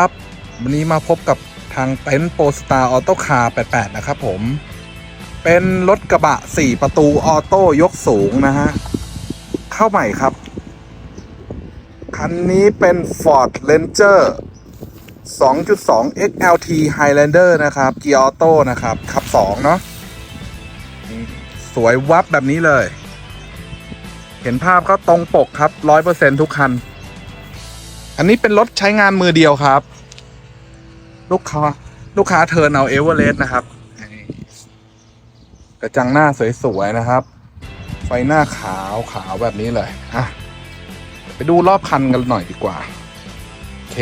ับวันนี้มาพบกับทางเต็นท์โปสตาร์ออโต้คาร์88 นะครับผม เป็นรถกระบะ 4 ประตูออโต้ยกสูงนะฮะ เข้าใหม่ครับ คันนี้เป็น Ford Ranger 2.2 XLT Highlander นะครับ เกียร์ออโต้นะครับ ขับ 2 เนาะสวยวับแบบนี้เลย เห็นภาพก็ตรงปกครับ 100%ทุกคัน อันนี้เป็นรถใช้งานมือเดียวครับ ลูกค้า ลูกค้าเทิร์นเอาเอเวอเรสต์นะครับ กระจังหน้าสวยๆนะครับ ไฟหน้าขาวขาวแบบนี้เลยอะไปดูรอบคันกันหน่อยดีกว่า โอเค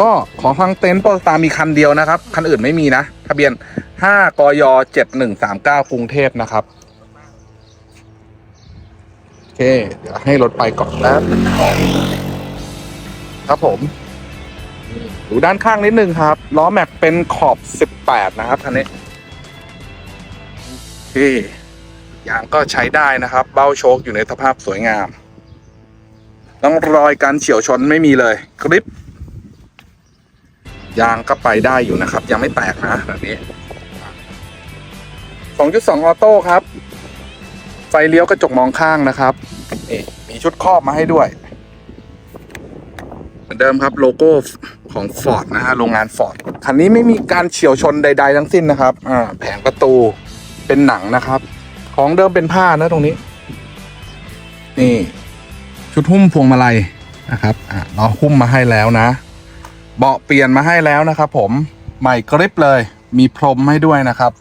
ก็ของทางเต็นท์โปรตามีคันเดียวนะครับ คันอื่นไม่มีนะ ทะเบียน 5 กย 7139 กรุงเทพนะครับ โอเค เดี๋ยวให้รถไปก่อนแป๊บนึง ครับผม ดูด้านข้างนิดนึงครับ ล้อแม็กเป็นขอบ 18 นะครับคันนี้โอเคยางก็ใช้ได้นะครับ เบ้าโชคอยู่ในสภาพสวยงาม ต้องรอยการเฉียวชนไม่มีเลยคลิป ยางก็ไปได้อยู่นะครับ ยังไม่แตกนะแบบนี้ 2.2 ออโต้ครับ ไฟเลี้ยวกระจกมองข้างนะครับนี่มีชุดครอบมาให้ด้วย เหมือนเดิมครับโลโก้ของ Ford นะฮะโรงงาน Ford คันนี้ไม่มีการเฉียวชนใด ๆ ทั้งสิ้นนะครับอ่าแผงประตูเป็นหนังนะครับ ของเดิมเป็นผ้านะตรงนี้ นี่ ชุดหุ้มพวงมาลัยนะครับอ่าเราหุ้มมาให้แล้วนะ เบาะเปลี่ยนมาให้แล้วนะครับ ผมใหม่กริปเลย มีพรมให้ด้วยนะครับ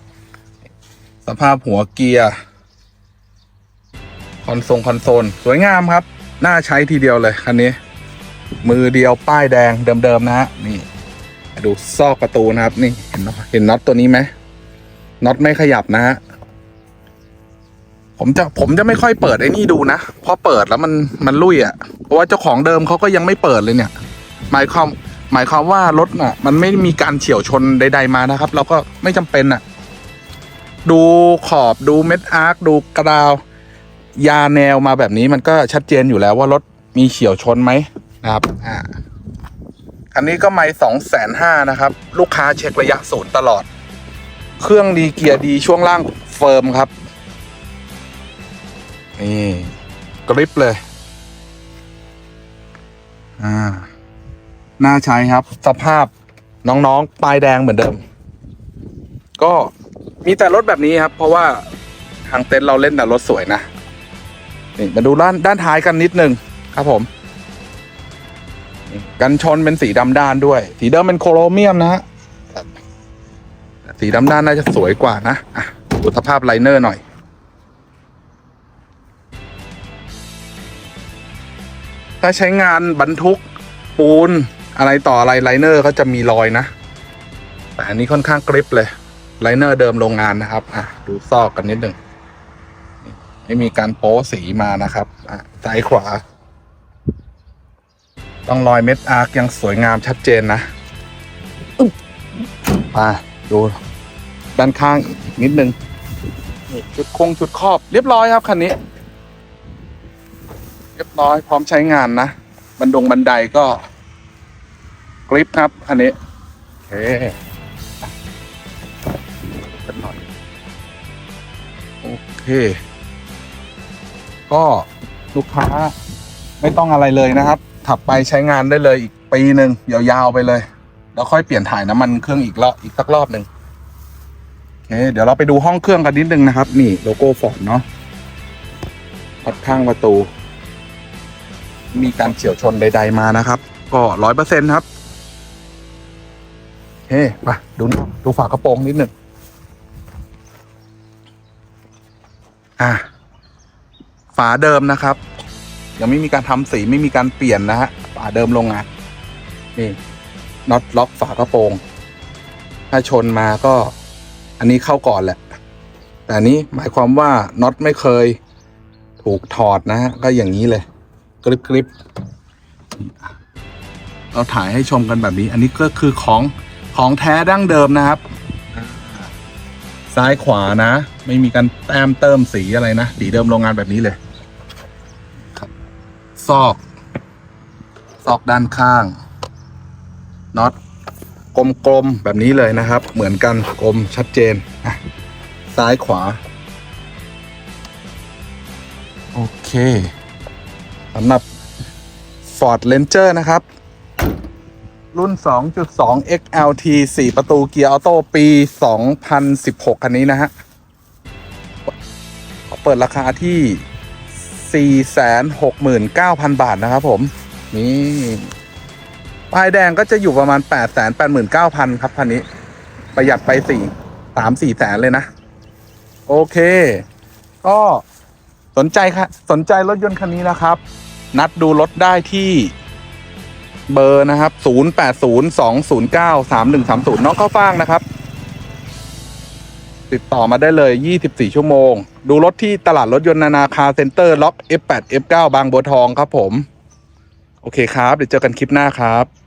สภาพหัวเกียร์คอนโซลคอนโซลสวยงามครับ น่าใช้ทีเดียวเลยคันนี้ มือเดียวป้ายแดงเดิมๆนะฮะนี่ ดูซอกประตูนะครับ นี่เห็นเห็นน็อตตัวนี้ไหมน็อตไม่ขยับนะฮะผมจะผมจะไม่ค่อยเปิดไอ้นี่ดูนะเพราะเปิดแล้วมันมันลุยอะ่ะเพราะว่าเจ้าของเดิมเขาก็ยังไม่เปิดเลยเนี่ย หมายความหมายความว่ารถน่ะ มันไม่มีการเฉียวชนใด ๆมานะครับ เราก็ไม่จำเป็นอะ ดูขอบดูเม็ดอาร์คดูกระดาว ยาแนวมาแบบนี้มันก็ชัดเจนอยู่แล้วว่ารถมีเฉียวชนไหม นะครับอ่าคันนี้ก็ไม่สองแสนห้านะครับ ลูกค้าเช็คระยะศูนย์ตลอด เครื่องดีเกียร์ดีช่วงล่างเฟิร์มครับ นี่กริปเลย อ่า น่าใช้ครับ สภาพน้องๆปลายแดงเหมือนเดิม ก็มีแต่รถแบบนี้ครับ เพราะว่าทางเต็นท์เราเล่นแต่รถสวยนะ นี่มาดูด้านด้านท้ายกันนิดนึงครับผม กันชนเป็นสีดำด้านด้วย สีเดิมเป็นโครเมียมนะฮะสีดำด้านน่าจะสวยกว่านะอะดูสภาพไลเนอร์หน่อย ถ้าใช้งานบรรทุกปูนอะไรต่ออะไรไลเนอร์ก็จะมีรอยนะ แต่อันนี้ค่อนข้างกริปเลยไลเนอร์เดิมโรงงานนะครับ อะ ดูซอกกันนิดหนึ่งไม่มีการโป๊สีมานะครับ อะซ้ายขวา ต้องรอยเม็ดอาร์คยังสวยงามชัดเจนนะมาดูด้านข้างอีกนิดนึงนี่ชุดคงชุดครอบ เรียบร้อยครับคันนี้ เรียบร้อยพร้อมใช้งานนะบันดงบันไดก็กริปครับคันนี้โอเคกันหน่อยโอเค ก็ลูกค้าไม่ต้องอะไรเลยนะครับ ถับไปใช้งานได้เลยอีกปีหนึ่งยาวๆไปเลย แล้วค่อยเปลี่ยนถ่ายน้ำมันเครื่องอีกรอบอีกสักรอบหนึ่งโอเค เดี๋ยวเราไปดูห้องเครื่องกันนิดนึงนะครับ นี่โลโก้ฟอร์ดเนาะพัดข้างประตู มีการเฉียวชนใด ๆมานะครับ ก็ร้อยเปอร์เซ็นครับโอเคไปดูนี่ดูฝากระโปรงนิดหนึ่งอะฝาเดิมนะครับ ยังไม่มีการทำสีไม่มีการเปลี่ยนนะฮะฝาเดิมโรงงานนี่น็อตล็อกฝากระโปรง ถ้าชนมาก็ อันนี้เข้าก่อนแหละ แต่อันนี้หมายความว่าน็อตไม่เคยถูกถอดนะฮะก็อย่างนี้เลยกริบกริบเราถ่ายให้ชมกันแบบนี้ อันนี้ก็คือของของแท้ดั้งเดิมนะครับ ซ้ายขวานะ ไม่มีการแต้มเติมสีอะไรนะสีเดิมโรงงานแบบนี้เลย ซอก ซอกด้านข้างน็อตกลมๆแบบนี้เลยนะครับ เหมือนกันกลมชัดเจน ซ้ายขวา โอเคสำหรับ Ford Ranger นะครับ รุ่น 2.2 XLT 4 ประตูเกียร์ออโต้ปี 2016 คันนี้นะฮะขอเปิดราคาที่ 469,000 บาทนะครับผมนี่ป้ายแดงก็จะอยู่ประมาณ 889,000 ครับคันนี้ ประหยัดไป4 3 4แสนเลยนะ โอเค ก็สนใจค่ะสนใจรถยนต์คันนี้นะครับ นัดดูรถได้ที่เบอร์นะครับ 0802093130 น้องข้าวฟ่างนะครับ ติดต่อมาได้เลย 24 ชั่วโมง ดูรถที่ตลาดรถยนต์นานาคาเซ็นเตอร์ล็อก F8 F9 บางบัวทองครับผม โอเคครับ เดี๋ยวเจอกันคลิปหน้าครับ